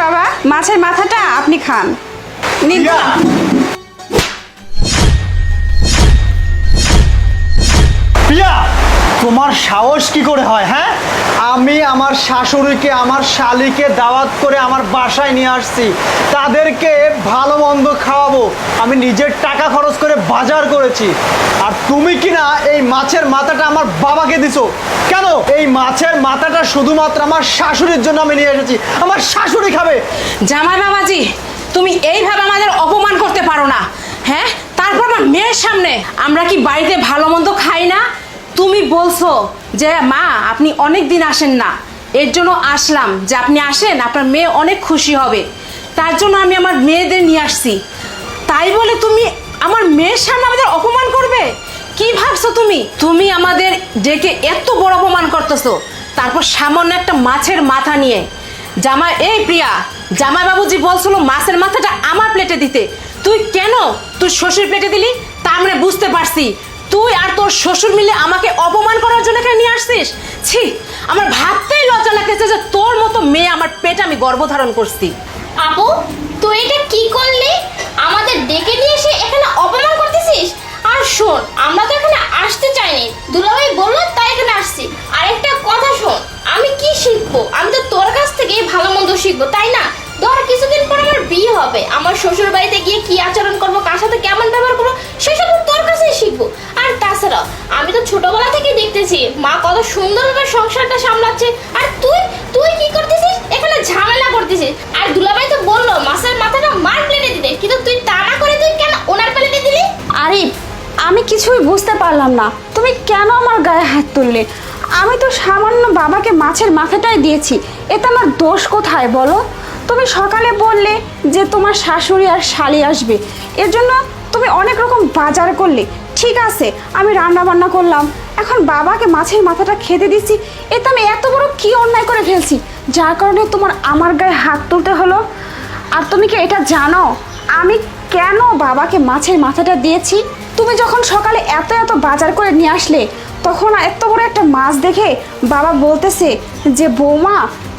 বাবা মাছের মাথাটা আপনি খান। তোমার সাহস কি করে হয় হ্যাঁ? আমি আমার শাশুড়িকে, আমার শালিকে দাওয়াত করে আমার বাসায় নিয়ে আসছি। তাদেরকে ভালো মন্দ খাওয়াবো। আমি নিজের টাকা খরচ করে বাজার করেছি। আর তুমি কি না এই মাছের মাথাটা আমার বাবাকে দিছো। কেন? এই মাছের মাথাটা শুধুমাত্র আমার শাশুড়ির জন্য আমি নিয়ে এসেছি। আমার শাশুড়ি খাবে। জামাই বাবাজি, তুমি এইভাবে আমাদের অপমান করতে পারো না। হ্যাঁ? তারপর আমার মেয়ের সামনে আমরা কি বাড়িতে ভালো মন্দ খাই না? তুমি বলছো যে, মা, আপনি অনেক দিন আসেন না। এর জন্য আসলাম যে, আপনি আসেন, আপনার মেয়ে অনেক খুশি হবে। তার জন্য আমি আমার মেয়েদের নিয়ে আসছি। তাই বলে তুমি আমার মেয়ের সামনে আমাদের অপমান করবে? কি ভাবছ তুমি? তুমি আমাদের ডেকে এত বড় অপমান করতেছো। তারপর সামান্য একটা মাছের মাথা নিয়ে। জামা এই প্রিয়া, জামাই বাবুজি বলছিল মাছের মাথাটা আমার প্লেটে দিতে। তুই কেন? তুই শ্বশুর প্লেটে দিলি? তা আমরা বুঝতে পারছি। তুই আর তোর শ্বশুর মিলে আমাকে অপমান করার জন্য এখানে নিয়ে আসছিস? ছি, আমার ভাবতেই লজ্জা লাগতেছে যে তোর মতো মেয়ে আমার পেটে আমি গর্ভধারণ করছি। আপু তুই এটা কি করলি? আমাদের ডেকে নিয়ে এসে এখানে অপমান করতেছিস? আর শোন, আমরা তো এখানে আসতে চাইনি। দুলাভাই বলল, তাই এখানে আসছি। আর একটা কথা শোন, আমি কি শিখব? আমি তো তোর কাছ থেকে ভালো মন্দ শিখব, তাই না? ধর, কিছুদিন পর আমার বিয়ে হবে। আমার শ্বশুর বাড়িতে গিয়ে কি আচরণ করব, কার সাথে কেমন ব্যবহার করব, সেসব তোর কাছেই শিখব। আর তাছাড়া, আমি তো ছোটবেলা থেকে দেখতেছি, মা কত সুন্দর সুন্দরভাবে সংসারটা সামলাচ্ছে। আর তুই তুই কি করতেছিস? এখানে ঝামেলা করতেছিস। আর দুলাভাই তো বলল মাছের মাথাটা মার প্লেটে দিতে। কিন্তু তুই তা না করে তুই কেন ওনার প্লেটে দিলি? আরিফ আমি কিছুই বুঝতে পারলাম না। তুমি কেন আমার গায়ে হাত তুললে? আমি তো সামান্য বাবাকে মাছের মাথাটাই দিয়েছি। এতে আমার দোষ কোথায় বলো? তুমি সকালে বললে যে তোমার শাশুড়ি আর শালি আসবে। এর জন্য তুমি অনেক রকম বাজার করলে। ঠিক আছে, আমি রান্না বান্না করলাম। এখন বাবাকে মাছের মাথাটা খেতে দিচ্ছি, এতে আমি এত বড় কি অন্যায় করে ফেলছি? যার কারণে তোমার আমার গায়ে হাত তুলতে হলো। আর তুমি কি এটা জানো? আমি কেন বাবাকে মাছের মাথাটা দিয়েছি? তুমি যখন সকালে এত এত বাজার করে নিয়ে আসলে তখন এত বড় একটা মাছ দেখে বাবা বলতেছে যে, বৌমা,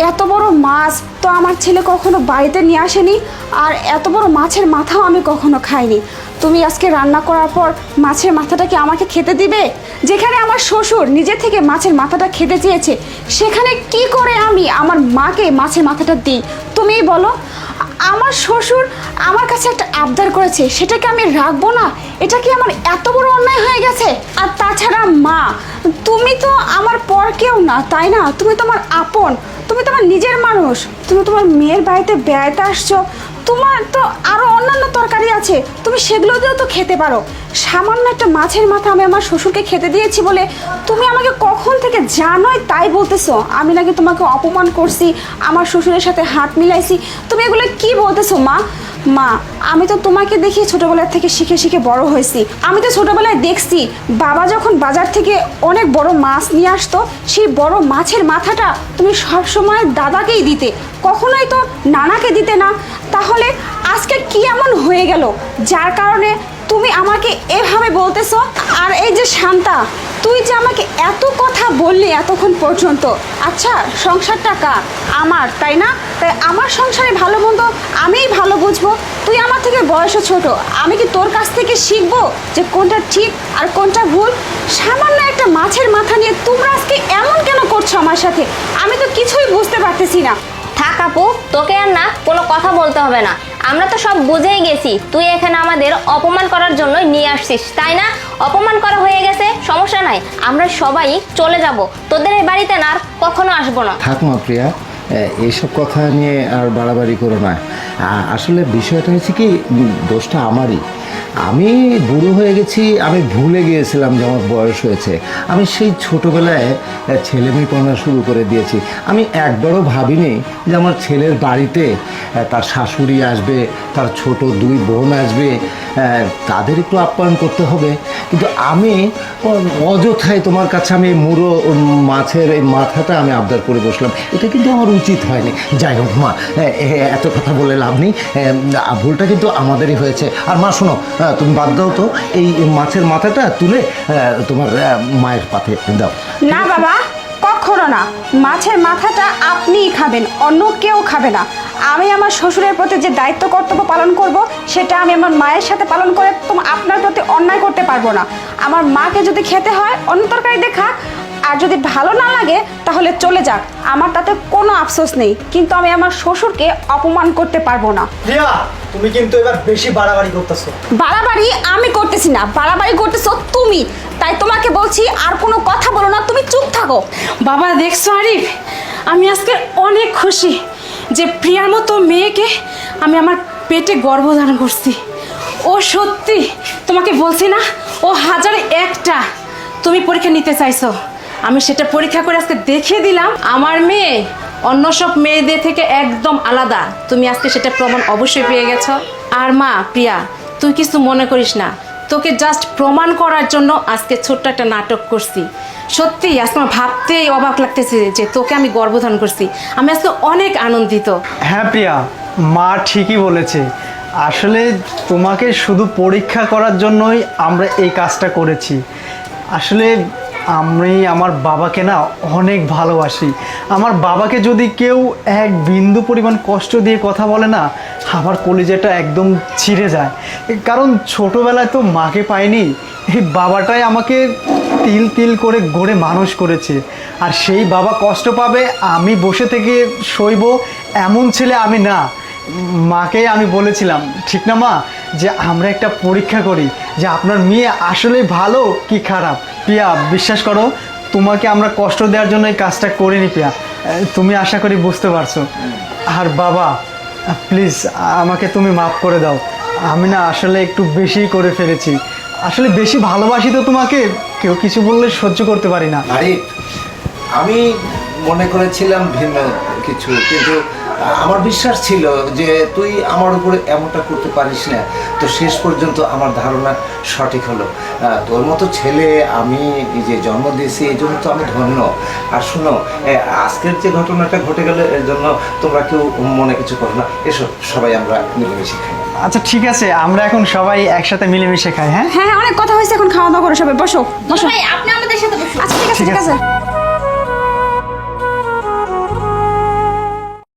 এত বড় মাছ তো আমার ছেলে কখনো বাড়িতে নিয়ে আসেনি আর এত বড় মাছের মাথাও আমি কখনো খাইনি। তুমি আজকে রান্না করার পর মাছের মাথাটা কি আমাকে খেতে দিবে? যেখানে আমার শ্বশুর নিজে থেকে মাছের মাথাটা খেতে চেয়েছে, সেখানে কি করে আমি আমার মাকে মাছের মাথাটা দিই? তুমিই বলো। আমার শ্বশুর আমার কাছে একটা আবদার করেছে, সেটাকে আমি রাখব না? এটা কি আমার এত বড় অন্যায় হয়ে গেছে? আর তাছাড়া মা, তুমি তো আমার পর কেউ না, তাই না? তুমি তোমার আপন, তুমি তোমার নিজের মানুষ, তুমি তোমার মেয়ের বাড়িতে বেড়াতে আসছো, তোমার তো আরও অন্যান্য তরকারি আছে, তুমি সেগুলো দিয়েও তো খেতে পারো। সামান্য একটা মাছের মাথা আমি আমার শ্বশুরকে খেতে দিয়েছি বলে তুমি আমাকে কখন থেকে জানোই তাই বলতেছো? আমি নাকি তোমাকে অপমান করছি, আমার শ্বশুরের সাথে হাত মিলাইছি। তুমি এগুলো কি বলতেছো, মা? মা, আমি তো তোমাকে দেখি ছোটবেলা থেকে শিখে শিখে বড় হয়েছি। আমি তো ছোটবেলায় দেখছি, বাবা যখন বাজার থেকে অনেক বড় মাছ নিয়ে আসতো, সেই বড় মাছের মাথাটা তুমি সবসময় দাদাকেই দিতে। কখনোই তো নানাকে দিতে না। তাহলে আজকে কি এমন হয়ে গেল? যার কারণে তুমি আমাকে এভাবে বলতেছো, আর এই যে শান্তা, তুই যে আমাকে এত কথা বললি এতক্ষণ পর্যন্ত আচ্ছা সংসারটা কার? আমার, তাই না? তাই আমার সংসারে ভালো মন্দ আমিই ভালো বুঝব। তুই আমার থেকে বয়সে ছোট, আমি কি তোর কাছ থেকে শিখব যে কোনটা ঠিক আর কোনটা ভুল? সামান্য একটা মাছের মাথা নিয়ে তোমরা আজকে এমন কেন করছ আমার সাথে? আমি তো কিছুই বুঝতে পারতেছি না। থাক আপু, তোকে আর না কোনো কথা বলতে হবে না। আমরা তো সব বুঝেই গেছি, তুই এখানে আমাদের অপমান করার জন্য নিয়ে আসছিস, তাই না? অপমান করা হয়ে গেছে, সমস্যা নাই, আমরা সবাই চলে যাব, তোদের এই বাড়িতে না আর কখনো আসব না। থাক মা প্রিয়া এইসব কথা নিয়ে আর বাড়াবাড়ি করো না। আসলে বিষয়টা হয়েছে কি দোষটা আমারই। আমি বুড়ো হয়ে গেছি, আমি ভুলে গিয়েছিলাম যে আমার বয়স হয়েছে। আমি সেই ছোটোবেলায় ছেলে মেয়ে পড়া শুরু করে দিয়েছি। আমি একবারও ভাবিনি যে আমার ছেলের বাড়িতে তার শাশুড়ি আসবে, তার ছোট দুই বোন আসবে তাদের একটু আপ্যায়ন করতে হবে। কিন্তু আমি অযথায় তোমার কাছে আমি মুড়ো মাছের এই মাথাটা আমি আবদার করে বসলাম। এটা কিন্তু আমার উচিত হয়নি। যাই হোক মা এত কথা বলে লাভ নেই। ভুলটা কিন্তু আমাদেরই হয়েছে। আর মা, শোনো আহ, তুমি বাদ দাও তো। এই মাছের মাথাটা তুলে তোমার মায়ের পাতে দাও। না বাবা কখনো না। মাছের মাথাটা আপনিই খাবেন অন্য কেউ খাবে না। আমি আমার শ্বশুরের প্রতি যে দায়িত্ব কর্তব্য পালন করব সেটা আমি আমার মায়ের সাথে পালন করে তোমার আপনার প্রতি অন্যায় করতে পারব না। আমার মাকে যদি খেতে হয় অন্য তরকারি দেখা আর যদি ভালো না লাগে তাহলে চলে যাক। আমার তাতে কোনো আফসোস নেই কিন্তু আমি আমার শ্বশুরকে অপমান করতে পারব না। প্রিয়া তুমি কিন্তু এবার বেশি বাড়াবাড়ি করতেছো। বাড়াবাড়ি আমি করতেছি না বাড়াবাড়ি করতেছো তুমি। তাই তোমাকে বলছি আর কোনো কথা বলো না তুমি চুপ থাকো। বাবা দেখছ আরিফ? আমি আজকে অনেক খুশি যে প্রিয়ার মতো মেয়েকে আমি আমার পেটে গর্ভধারণ করছি। ও সত্যি তোমাকে বলছি না ও হাজার একটা তুমি পরীক্ষা নিতে চাইছো। আমি সেটা পরীক্ষা করে আজকে দেখিয়ে দিলাম। আমার মেয়ে, অন্য সব মেয়েদের থেকে একদম আলাদা। তুমি আজকে সেটা প্রমাণ অবশ্যই পেয়ে গেছো। আর মা, প্রিয়া, তুই কিছু মনে করিস না। তোকে জাস্ট প্রমাণ করার জন্য আজকে ছোট্ট একটা নাটক করছি। সত্যি আজকে আমার ভাবতেই অবাক লাগতেছে যে তোকে আমি গর্ভধারণ করছি। আমি আজকে অনেক আনন্দিত। হ্যাঁ প্রিয়া, মা ঠিকই বলেছে। আসলে তোমাকে শুধু পরীক্ষা করার জন্যই আমরা এই কাজটা করেছি। আসলে আমি আমার বাবাকে না অনেক ভালোবাসি। আমার বাবাকে যদি কেউ এক বিন্দু পরিমাণ কষ্ট দিয়ে কথা বলে না, আমার কলিজাটা একদম ছিঁড়ে যায়। কারণ ছোটোবেলায় তো মাকে পাইনি, এই বাবাটাই আমাকে তিল তিল করে গড়ে মানুষ করেছে। আর সেই বাবা কষ্ট পাবে, আমি বসে থেকে সইব এমন ছেলে আমি না। মাকে আমি বলেছিলাম ঠিক না মা? যে আমরা একটা পরীক্ষা করি যে আপনার মেয়ে আসলে ভালো কি খারাপ? প্রিয়া বিশ্বাস করো তোমাকে আমরা কষ্ট দেওয়ার জন্য এই কাজটা করিনি আহ, তুমি আশা করি বুঝতে পারছ। আর বাবা প্লিজ আমাকে তুমি মাফ করে দাও। আমি না আসলে একটু বেশি করে ফেলেছি। আসলে বেশি ভালোবাসি তো তোমাকে কেউ কিছু বললে সহ্য করতে পারি না। আমি মনে করেছিলাম ভিন্ন কিছু কিন্তু আমার বিশ্বাস ছিল যে তুই আমার উপরে এমনটা করতে পারিস না। তো শেষ পর্যন্ত আমার ধারণা সঠিক হলো। তোর মতো ছেলে আমি যে জন্ম দিয়েছি এই জন্য তো আমি ধন্য। আর শোনো আজকের যে ঘটনাটা ঘটে গেল এর জন্য তোমরা কেউ মনে কিছু করো না। এসো সবাই আমরা মিলেমিশে খাই। আচ্ছা ঠিক আছে আমরা এখন সবাই একসাথে মিলেমিশে খাই হ্যাঁ? হ্যাঁ অনেক কথা হয়েছে এখন খাওয়া দাওয়া করো সবাই বসো বসো। ভাই আপনি আমাদের সাথে বসুন। আচ্ছা ঠিক আছে ঠিক। আছে।